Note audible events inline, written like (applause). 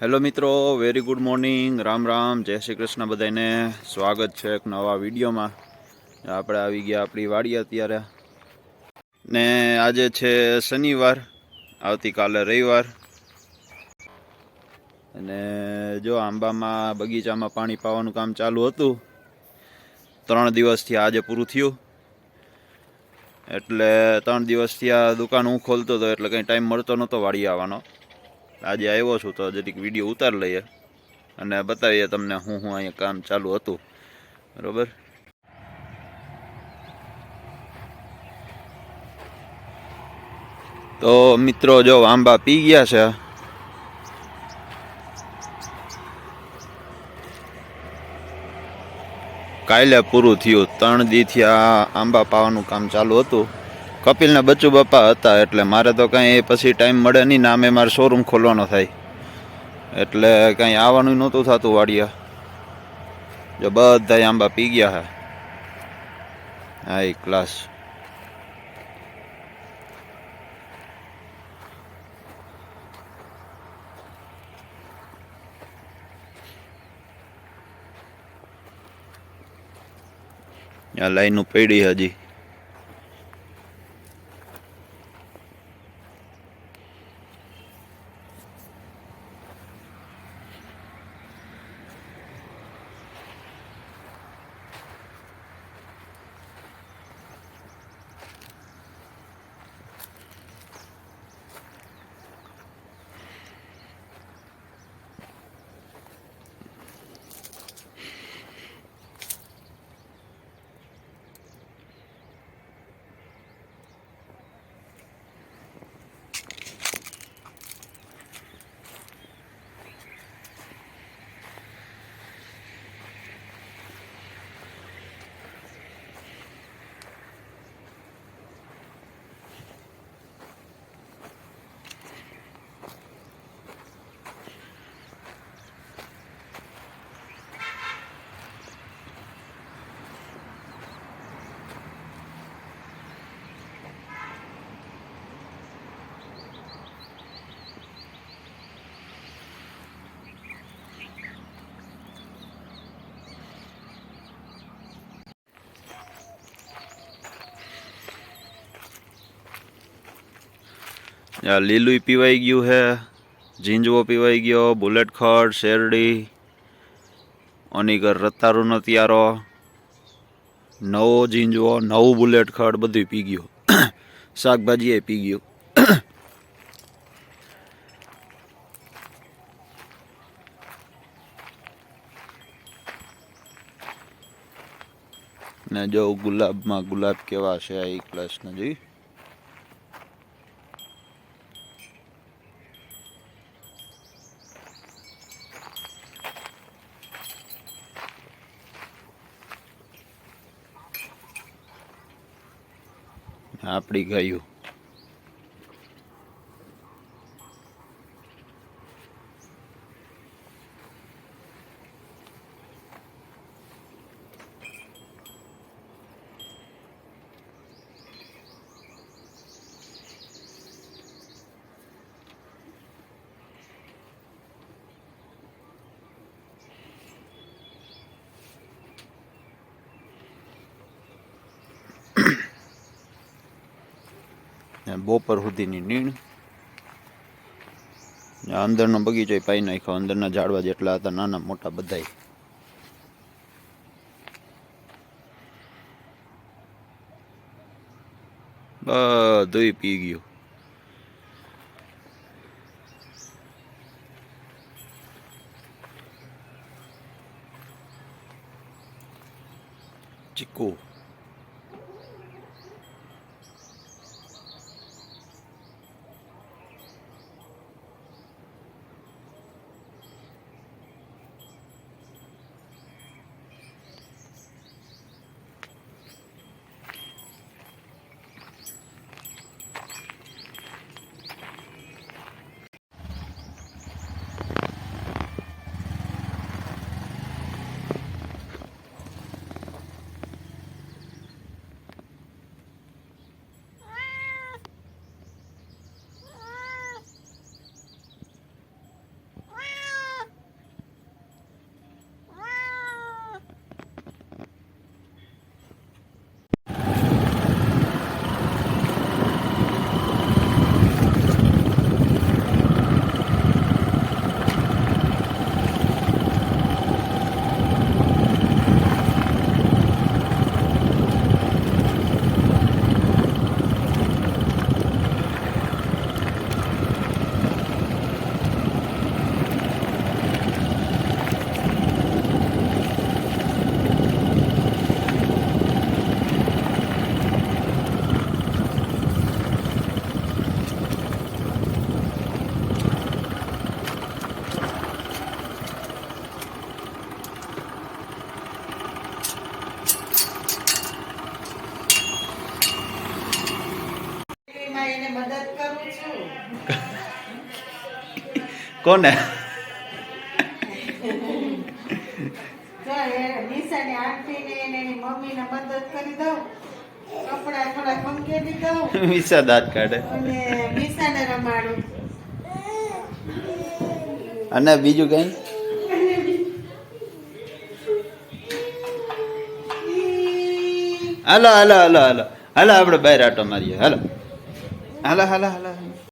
Hello મિત્રો very good morning Ram Ram, જય શ્રી કૃષ્ણ બધાને સ્વાગત છે એક નવા વિડીયોમાં. આપણે આવી ગયા આપણી વાડી અત્યારે. ને આજે છે શનિવાર, આવતીકાલે રવિવાર. અને જો આંબામાં, બગીચામાં પાણી પાવાનું કામ ચાલુ હતું, ત્રણ દિવસથી આજે પૂરું થયું. એટલે ત્રણ દિવસથી આ દુકાન હું ખોલતો હતો, એટલે કંઈ ટાઈમ મળતો નહોતો વાડી આવવાનો. આજે આવ્યો છું તો જરીક વીડિયો ઉતાર લઈએ અને બતાવીએ તમને હું હું અહીંયા કામ ચાલુ હતું. બરોબર? તો મિત્રો જો આંબા પી ગયા છે. કાલે પૂરું થયું. ત્રણ દીથી આ આંબા પાવાનું કામ ચાલુ હતું. કપિલને બચ્ચુ બાપા હતા એટલે મારે તો કાંઈ પછી ટાઈમ મળે નહીં નામે મારે શોરૂમ ખોલવાનો થાય. એટલે કાંઈ આવવાનું નહોતું થતું વાડિયા જો બધા આંબા પી ગયા હે. હાઈ ક્લાસ લાઈનું પડી હજી. લીલું પીવાઈ ગયું છે ઝીંજવો પીવાઈ ગયો, બુલેટ ખડ, શેરડી, ઓનીગર રતારુનો તિયારો નવો ઝીંજવો નવું બુલેટ ખડ બધું પી ગયું. (coughs) શાકભાજી એ પી ગયું. (coughs) ને જો ગુલાબમાં ગુલાબ કેવા છે આ એક પ્લસ ને જોઈ આપણી ગાયું. બપોર સુધીની નીણ. અંદરનો બગીચો પાઈ નાખ્યો. અંદરના ઝાડવા જેટલા હતા, નાના મોટા બધા બધુંય પી ગયું. ચીકુ. કોને? જો એ નિશાની આંટીને એને એની મમ્મીને મદદ કરી દઉં. કપડાં થોડાક મંકેલી દઉં. વિસા દાંત કાઢે. અને નિશાને રમાડું. અને બીજું કઈ? હાલો હાલો હાલો હાલો. હાલો આપણે બહાર આટો મારીએ. હાલો. હાલો હાલો હાલો હાલો